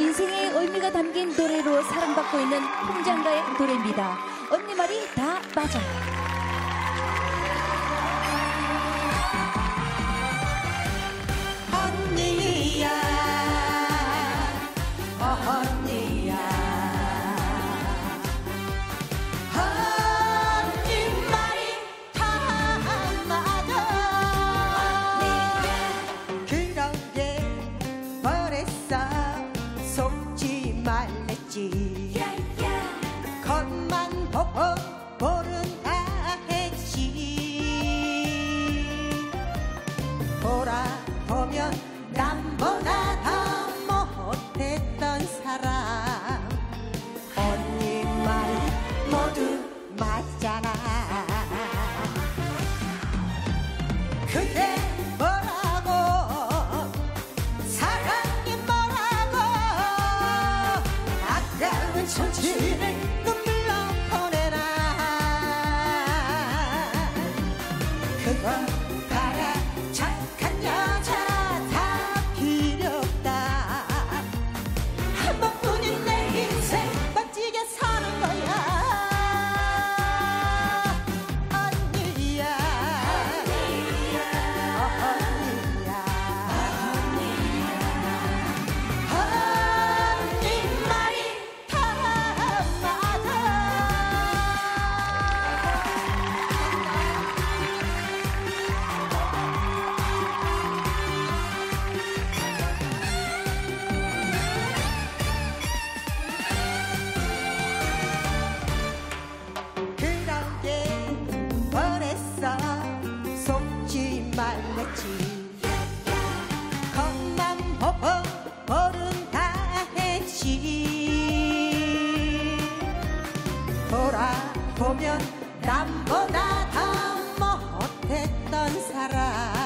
인생의 의미가 담긴 노래로 사랑받고 있는 홍장가의 노래입니다. 언니 말이 다 맞아. 언니야 언니 말랬지 겉만 보고 모른다 했지 돌아보면 남보다 더 못했던 사람. 언니 말 모두 맞잖아. 그게 돌아보면 남보다 더 못했던 사람